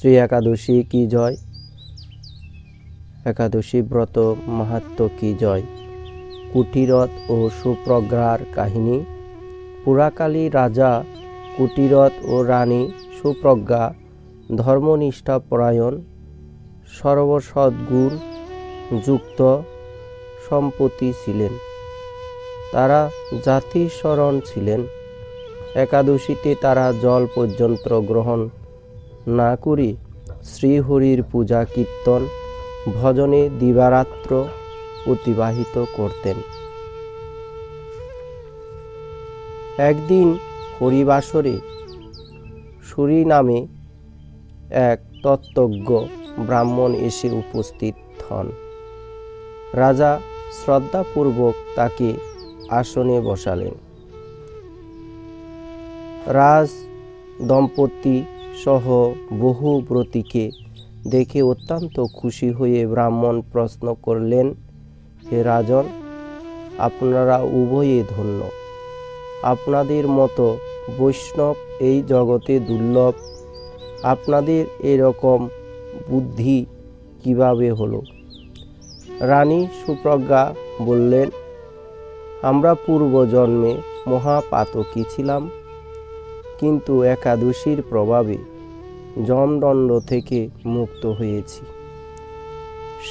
শ্রী একাদশী কি জয়? একাদশী ব্রত মাহাত্ম কি জয়? কুটিরথ ও সুপ্রজ্ঞার কাহিনী। পুরাকালী রাজা, কুটিরথ ও রানী, সুপ্রজ্ঞা, ধর্মনিষ্ঠা পরায়ণ, সর্বসদ্গুণ যুক্ত সম্পত্তি ছিলেন। তারা জাতিস্মরণ ছিলেন। একাদশীতে তারা জল পর্যন্ত গ্রহণ না করে শ্রীহরির পূজা কীর্তন ভজনে দিবারাত্র অতিবাহিত করতেন। একদিন হরিবাসরে সুরি নামে এক তত্ত্বজ্ঞ ব্রাহ্মণ এসে উপস্থিত হন। রাজা শ্রদ্ধাপূর্বক তাকে আসনে বসালেন। রাজ দম্পতি সহ বহু ব্রতীকে দেখে অত্যন্ত খুশি হয়ে ব্রাহ্মণ প্রশ্ন করলেন, হে রাজন, আপনারা উভয়ে ধন্য। আপনাদের মতো বৈষ্ণব এই জগতে দুর্লভ। আপনাদের এরকম বুদ্ধি কীভাবে হলো? রানী সুপ্রজ্ঞা বললেন, আমরা পূর্বজন্মে মহাপাতকী ছিলাম, কিন্তু একাদশীর প্রভাবে জমদণ্ড থেকে মুক্ত হয়েছি।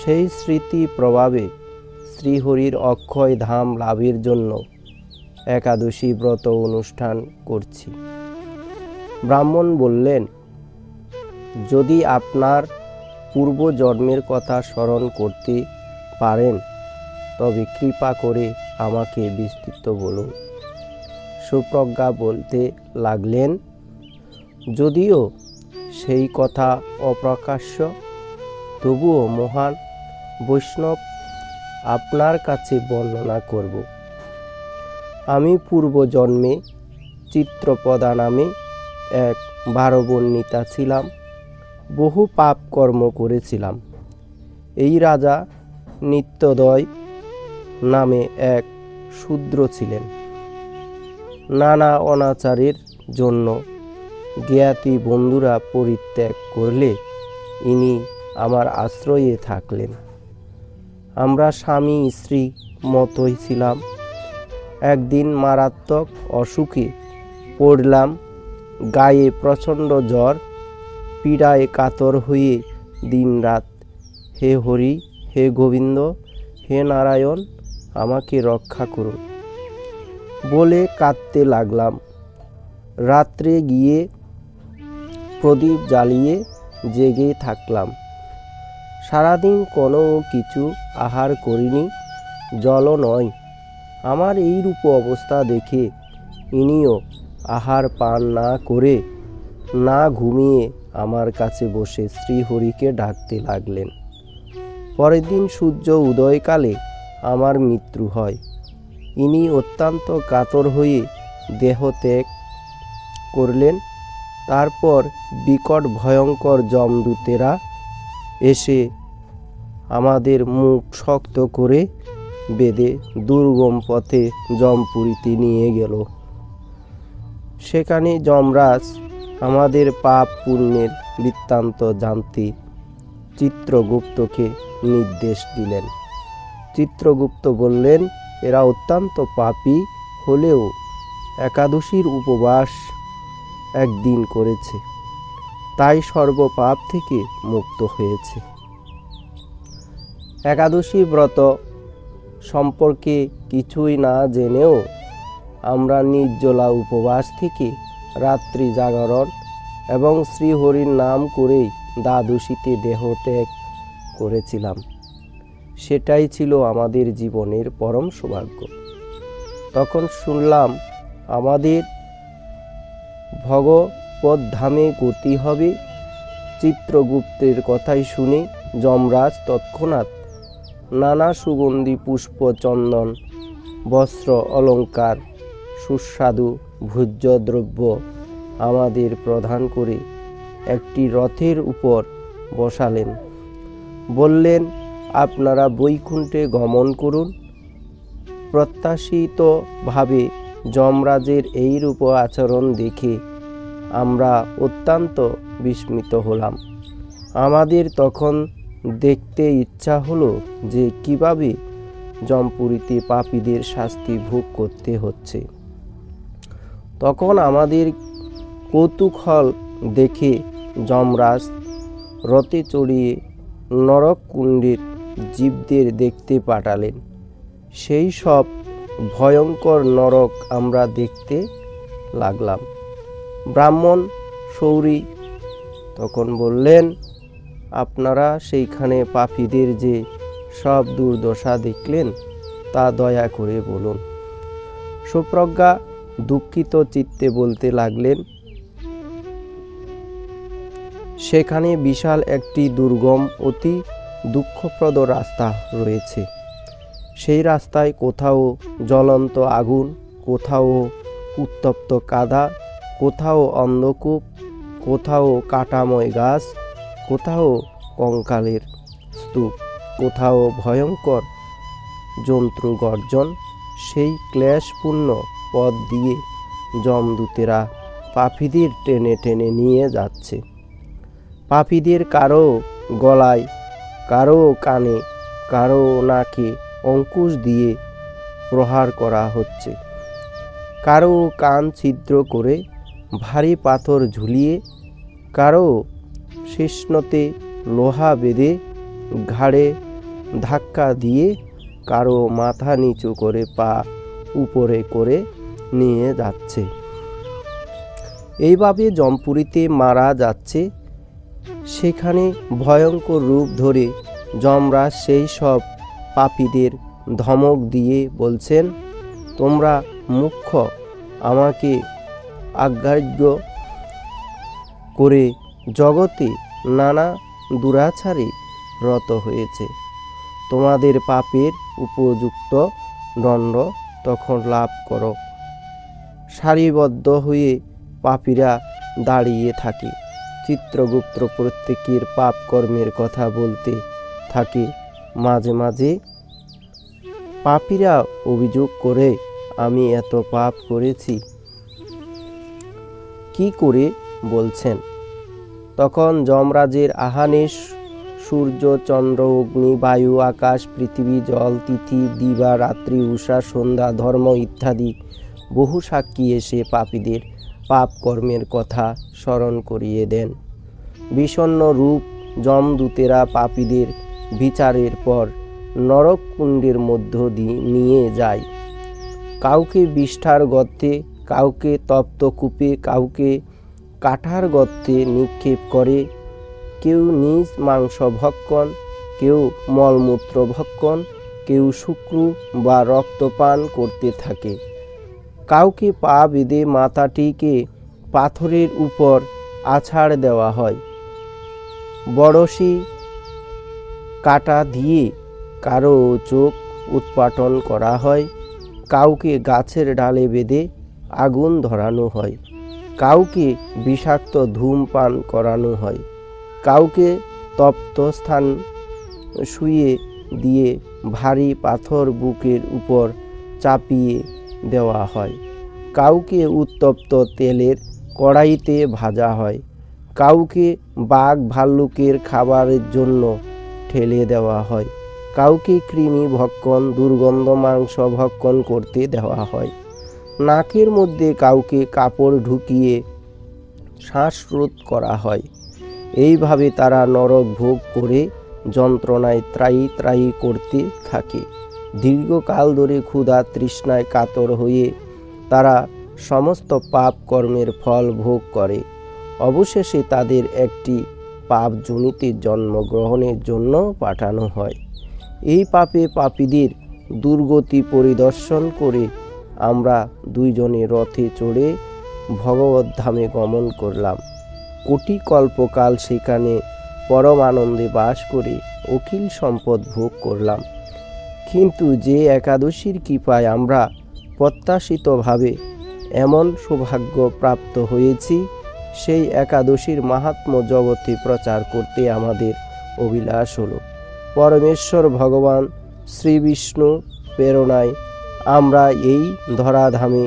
সেই স্মৃতি প্রভাবে শ্রীহরির অক্ষয় ধাম লাভের জন্য একাদশী ব্রত অনুষ্ঠান করছি। ব্রাহ্মণ বললেন, যদি আপনার পূর্ব জন্মের কথা স্মরণ করতে পারেন, তবে কৃপা করে আমাকে বিস্তৃত বলুন। সুপ্রজ্ঞা বলতে লাগলেন, যদিও সেই কথা অপ্রকাশ্য। তবুও মহান বৈষ্ণব আপনার কাছে বর্ণনা করব। আমি পূর্বজন্মে চিত্রপদা নামে এক বারবর্ণিতা ছিলাম। বহু পাপ কর্ম করেছিলাম। এই রাজা নিত্যদয় নামে এক শূদ্র ছিলেন। নানা অনাচারের জন্য জ্ঞাতি বন্ধুরা পরিত্যাগ করলে ইনি আমার আশ্রয়ে থাকলেন। আমরা স্বামী, স্ত্রী মতোই ছিলাম। একদিন মারাত্মক অসুখে পড়লাম, গায়ে প্রচণ্ড জ্বর, পীড়ায় কাতর হয়ে দিনরাত, হে হরি, হে গোবিন্দ, হে নারায়ণ, আমাকে রক্ষা করুন। বলে কাঁদতে লাগলাম। রাত্রে গিয়ে প্রদীপ জ্বালিয়ে জেগে থাকলাম। সারাদিন কোনো কিছু আহার করিনি, জলও নয়। আমার এই রূপ অবস্থা দেখে ইনিও আহার পান না করে না ঘুমিয়ে আমার কাছে বসে শ্রীহরিকে ডাকতে লাগলেন। পরের দিন সূর্য উদয়কালে আমার মৃত্যু হয়। ইনি অত্যন্ত কাতর হয়ে দেহ ত্যাগ করলেন। তারপর বিকট ভয়ঙ্কর যমদূতেরা এসে আমাদের মুখ শক্ত করে বেঁধে দুর্গম পথে জমপুরীতে নিয়ে গেল। সেখানে যমরাজ আমাদের পাপ পুণ্যের বৃত্তান্ত জানতে চিত্রগুপ্তকে নির্দেশ দিলেন। চিত্রগুপ্ত বললেন, এরা অত্যন্ত পাপী, হলেও একাদশীর উপবাস একদিন করেছে। তাই সর্বপাপ থেকে মুক্ত হয়েছে। একাদশী ব্রত সম্পর্কে কিছুই না জেনেও আমরা নির্জলা উপবাস থেকে রাত্রি জাগরণ এবং শ্রীহরির নাম করেই দ্বাদশীতে দেহত্যাগ করেছিলাম। সেটাই ছিল আমাদের জীবনের পরম সৌভাগ্য। তখন শুনলাম আমাদের ভগবত ধামে গতি হবে। চিত্রগুপ্তের কথাই শুনে যমরাজ তৎক্ষণাৎ নানা সুগন্ধি পুষ্প, চন্দন, বস্ত্র অলঙ্কার সুস্বাদু ভোজ্য দ্রব্য আমাদের প্রদান করে একটি রথের উপর বসালেন। বললেন, আপনারা বৈকুণ্ঠে গমন করুন। প্রত্যাশিতভাবে যমরাজের এইরূপ আচরণ দেখে, আমরা অত্যন্ত বিস্মিত হলাম। আমাদের তখন দেখতে ইচ্ছা হলো যে কীভাবে জমপুরিতে পাপীদের শাস্তি ভোগ করতে হচ্ছে। তখন আমাদের কৌতূহল দেখে যমরাজ রথে চড়িয়ে নরক কুণ্ডের জীবদের দেখতে পাঠালেন। সেই সব ভয়ঙ্কর নরক আমরা দেখতে লাগলাম। ব্রাহ্মণ সৌরি তখন বললেন, আপনারা সেইখানে পাপীদের যে সব দুর্দশা দেখলেন, তা দয়া করে বলুন। সুপ্রজ্ঞা দুঃখিত চিত্তে বলতে লাগলেন, সেখানে বিশাল একটি দুর্গম অতি দুঃখপ্রদ রাস্তা রয়েছে। সেই রাস্তায় কোথাও জ্বলন্ত আগুন, কোথাও উত্তপ্ত কাদা, কোথাও অন্ধকূপ, কোথাও কাটাময় গাছ, কোথাও কঙ্কালের স্তূপ, কোথাও ভয়ঙ্কর জন্তু গর্জন, সেই ক্লেশপূর্ণ পথ দিয়ে জমদূতেরা পাপীদের টেনে টেনে নিয়ে যাচ্ছে। পাপীদের কারও গলায়, কারও কানে, কারও নাকে অঙ্কুশ দিয়ে প্রহার করা হচ্ছে। কারও কান ছিদ্র করে ভারী পাথর ঝুলিয়ে কারও শিষ্ণতে লোহা বেঁধে ঘাড়ে ধাক্কা দিয়ে কারও মাথা নিচু করে পা উপরে করে নিয়ে যাচ্ছে। এইভাবে জমপুরিতে মারা যাচ্ছে। সেখানে ভয়ঙ্কর রূপ ধরে যমরাজ সেই সব পাপীদের ধমক দিয়ে বলছেন, তোমরা মুখ্য আমাকে আজ্ঞাজ্ঞ করে জগতে নানা দুরাচারে রত হয়েছে। তোমাদের পাপের উপযুক্ত দণ্ড তখন লাভ করো। সারিবদ্ধ হয়ে পাপীরা দাঁড়িয়ে থাকে। চিত্রগুপ্ত প্রত্যেকের পাপ কর্মের কথা বলতে থাকে। মাঝে মাঝে পাপীরা অভিযোগ করে, আমি এত পাপ করেছি। কি করে? বলছেন। তখন যমরাজের আহানে সূর্য, চন্দ্র, অগ্নি, বায়ু, আকাশ, পৃথিবী, জল, তিথি, দিবা, রাত্রি, উষা, সন্ধ্যা, ধর্ম ইত্যাদি বহু সাক্ষী এসে পাপীদের পাপ কর্মের কথা স্মরণ করিয়ে দেন। বিষণ্ণ রূপ যমদূতেরা পাপীদের বিচারের পর নরককুণ্ডের মধ্য দিয়ে নিয়ে যায়। কাউকে বিষ্ঠার গর্তে, কাউকে তপ্ত কূপে, কাউকে কাঠার গর্তে নিক্ষেপ করে। কেউ নিজ মাংস ভক্ষণ, কেউ মলমূত্র ভক্ষণ, কেউ শুক্রু বা রক্তপান করতে থাকে। কাউকে পা বেঁধে মাথাটিকে পাথরের উপর আছাড় দেওয়া হয়। বড়শি কাটা দিয়ে কারও চোখ উৎপাটন করা হয়, কাউকে গাছের ডালে বেঁধে আগুন ধরানো হয়, কাউকে বিষাক্ত ধূমপান করানো হয়, কাউকে তপ্ত স্থান শুয়ে দিয়ে ভারী পাথর বুকের উপর চাপিয়ে দেওয়া হয়, কাউকে উত্তপ্ত তেলের কড়াইতে ভাজা হয়, কাউকে বাঘ ভাল্লুকের খাবারের জন্য ঠেলে দেওয়া হয়। কাউকে কৃমি, ভক্ষণ, দুর্গন্ধ, মাংস, ভক্ষণ করতে দেওয়া হয়। নাকের মধ্যে কাউকে কাপড় ঢুকিয়ে শ্বাসরোধ করা হয়। এইভাবে তারা নরক ভোগ করে যন্ত্রণায় ত্রায়ী ত্রায়ী করতে থাকে। দীর্ঘকাল ধরে ক্ষুধা তৃষ্ণায় কাতর হয়ে তারা সমস্ত পাপ কর্মের ফল ভোগ করে। অবশেষে তাদের একটি পাপ জনিতে জন্মগ্রহণের জন্য পাঠানো হয়। এই পাপে পাপীদের দুর্গতি পরিদর্শন করে আমরা দুইজনে রথে চড়ে ভগবদ্ধামে গমন করলাম। কোটি কল্পকাল সেখানে পরম আনন্দে বাস করে অখিল সম্পদ ভোগ করলাম। কিন্তু যে একাদশীর কৃপায় আমরা প্রত্যাশিতভাবে এমন সৌভাগ্য প্রাপ্ত হয়েছি, সেই একাদশীর মাহাত্ম্য জগতে প্রচার করতে আমাদের অভিলাষ হলো। পরমেশ্বর ভগবান শ্রী বিষ্ণু প্রেরণায় আমরা এই ধরাধামে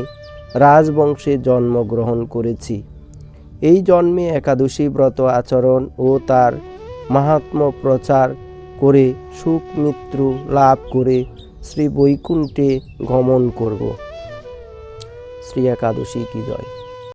রাজবংশে জন্মগ্রহণ করেছি। এই জন্মে একাদশী ব্রত আচরণ ও তার মাহাত্ম্য প্রচার করে সুখ মৃত্যু লাভ করে শ্রী বৈকুণ্ঠে গমন করব। শ্রী একাদশী কি জয়।